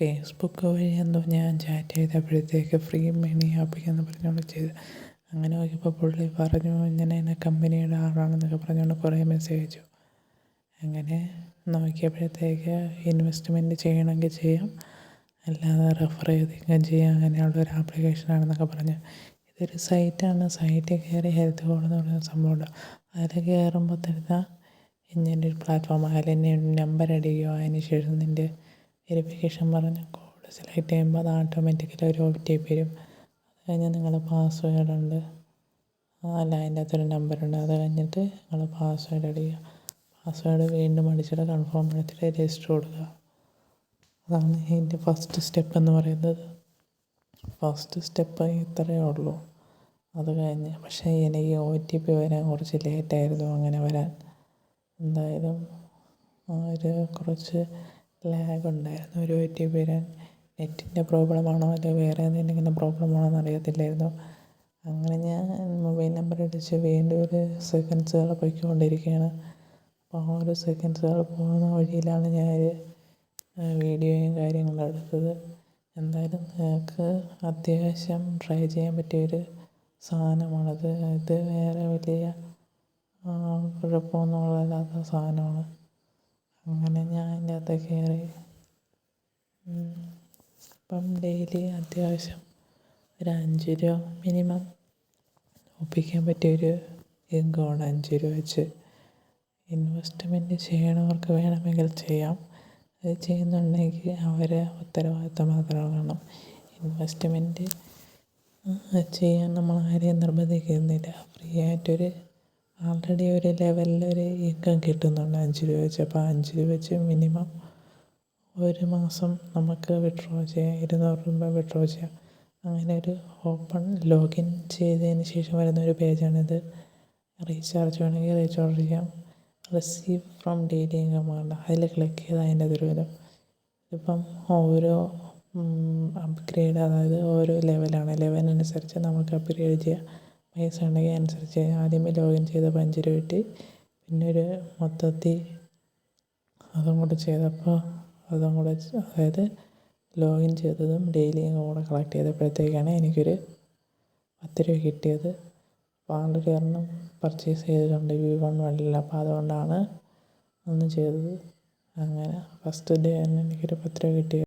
Facebook വഴി എന്തോ ഞാൻ ചാറ്റ് ചെയ്തപ്പോഴത്തേക്ക് ഫ്രീ മണി ആപ്പിക്കെന്ന് പറഞ്ഞുകൊണ്ട് ചെയ്ത്. അങ്ങനെ നോക്കിയപ്പോൾ പുള്ളി പറഞ്ഞു ഇങ്ങനെ എന്നെ കമ്പനിയുടെ ആളാണെന്നൊക്കെ പറഞ്ഞുകൊണ്ട് കുറേ മെസ്സേജ് അയച്ചു. അങ്ങനെ നോക്കിയപ്പോഴത്തേക്ക് ഇൻവെസ്റ്റ്മെന്റ് ചെയ്യണമെങ്കിൽ ചെയ്യാം. അല്ലാതെ റെഫർ ചെയ്തെങ്കിലും ചെയ്യാം. അങ്ങനെയുള്ള ഒരു ആപ്ലിക്കേഷനാണെന്നൊക്കെ പറഞ്ഞ്. ഇതൊരു സൈറ്റാണ് സൈറ്റിൽ കയറി ഹെൽത്ത് കോഡ് എന്ന് പറയുന്ന സംഭവമുണ്ട് അതിൽ കയറുമ്പോൾ തരുന്ന ഇങ്ങനെ ഒരു പ്ലാറ്റ്ഫോം അതിൽ നമ്പർ അടിക്കുകയോ അതിന് ശേഷം നിന്റെ വെരിഫിക്കേഷൻ പറഞ്ഞ് കോഡ് സെലക്ട് ചെയ്യുമ്പോൾ അത് ഓട്ടോമാറ്റിക്കലി ഒരു ഒ ടി പി വരും. അത് കഴിഞ്ഞാൽ നിങ്ങളുടെ പാസ്വേഡ് ഉണ്ട്. അല്ല അതിന്റെ അകത്തൊരു നമ്പറുണ്ട് അത് കഴിഞ്ഞിട്ട് നിങ്ങൾ പാസ്വേഡ് അടിക്കുക പാസ്വേഡ് വീണ്ടും അടിച്ചിട്ട് കൺഫേം എടുത്തിട്ട് രജിസ്റ്റർ കൊടുക്കുക. അതാണ് ഇതിന്റെ ഫസ്റ്റ് സ്റ്റെപ്പ് എന്ന് പറയുന്നത്. ഫസ്റ്റ് സ്റ്റെപ്പ് ഇത്രയേ ഉള്ളൂ. അത് കഴിഞ്ഞ് പക്ഷേ എനിക്ക് ഒ ടി പി വരാൻ കുറച്ച് ലേറ്റായിരുന്നു അങ്ങനെ വരാൻ. എന്തായാലും ഒരു കുറച്ച് ലാഗ് ഉണ്ടായിരുന്നു. ഒരു ഒ ടി ബി വരാൻ നെറ്റിന്റെ പ്രോബ്ലമാണോ അല്ലെ വേറെ എന്തെങ്കിലും പ്രോബ്ലം ആണോ എന്ന് അറിയത്തില്ലായിരുന്നു. അങ്ങനെ ഞാൻ മൊബൈൽ നമ്പർ അടിച്ച് വീണ്ടും ഒരു സെക്കൻഡ്സുകൾ പൊയ്ക്കൊണ്ടിരിക്കുകയാണ്. അപ്പോൾ ആ ഒരു സെക്കൻഡ്സുകൾ പോകുന്ന വഴിയിലാണ് ഞാൻ വീഡിയോയും കാര്യങ്ങളും എടുത്തത്. എന്തായാലും നിങ്ങൾക്ക് അത്യാവശ്യം ട്രൈ ചെയ്യാൻ പറ്റിയൊരു സാധനമാണത്. ഇത് വേറെ വലിയ കുഴപ്പമൊന്നുമില്ലാത്ത സാധനമാണ്. അങ്ങനെ ഞാൻ അതിന്റെ അകത്ത് കയറി. ഇപ്പം ഡെയിലി അത്യാവശ്യം ഒരു അഞ്ച് രൂപ മിനിമം ഒപ്പിക്കാൻ പറ്റിയൊരു ഇൻകമാണ് അഞ്ച് രൂപ വെച്ച്. ഇൻവെസ്റ്റ്മെന്റ് ചെയ്യണവർക്ക് വേണമെങ്കിൽ ചെയ്യാം. അത് ചെയ്യുന്നുണ്ടെങ്കിൽ അവരെ ഉത്തരവാദിത്തം മാത്രം കാണും ഇൻവെസ്റ്റ്മെന്റ് ചെയ്യാൻ നമ്മൾ ആരെയും നിർബന്ധിക്കുന്നില്ല. ഫ്രീ ആയിട്ടൊരു ആൾറെഡി ഒരു ലെവലിൽ ഒരു ഇൻകം കിട്ടുന്നുണ്ട്. അഞ്ച് രൂപ വെച്ച് അപ്പോൾ അഞ്ച് രൂപ വെച്ച് മിനിമം ഒരു മാസം നമുക്ക് വിഡ്രോ ചെയ്യാം. ഇരുന്നൂറ് രൂപ വിഡ്രോ ചെയ്യാം. അങ്ങനെ ഒരു ഓപ്പൺ ലോഗിൻ ചെയ്തതിന് ശേഷം വരുന്ന ഒരു പേജാണിത്. റീചാർജ് വേണമെങ്കിൽ റീചാർജ് ചെയ്യാം. റിസീവ് ഫ്രം ഡെയിലി ഇൻകം വേണ്ട അതിൽ ക്ലിക്ക് ചെയ്താൽ അതിന്റെ ഇത് വരും ഇപ്പം ഓരോ അപ്ഗ്രേഡ് അതായത് ഓരോ ലെവലാണ് ലെവലിനനുസരിച്ച് നമുക്ക് അപ്ഗ്രേഡ് ചെയ്യാം. പൈസ അതനുസരിച്ച് ആദ്യമേ ലോഗിൻ ചെയ്ത അഞ്ച് രൂപ കിട്ടി പിന്നെ ഒരു മൊത്തത്തിൽ അതും കൂടെ ചെയ്തപ്പോൾ അതും കൂടെ അതായത് ലോഗിൻ ചെയ്തതും ഡെയിലി കൂടെ കളക്ട് ചെയ്തപ്പോഴത്തേക്കാണ് എനിക്കൊരു പത്ത് രൂപ കിട്ടിയത്. അപ്പോൾ ആൾറെഡി ഒരെണ്ണം പർച്ചേസ് ചെയ്തിട്ടുണ്ട് വി വൺ വണ്ണിൽ അപ്പോൾ അതുകൊണ്ടാണ് ഒന്ന് ചെയ്തത്. അങ്ങനെ ഫസ്റ്റ് ഡേ തന്നെ എനിക്കൊരു പത്ത് രൂപ കിട്ടി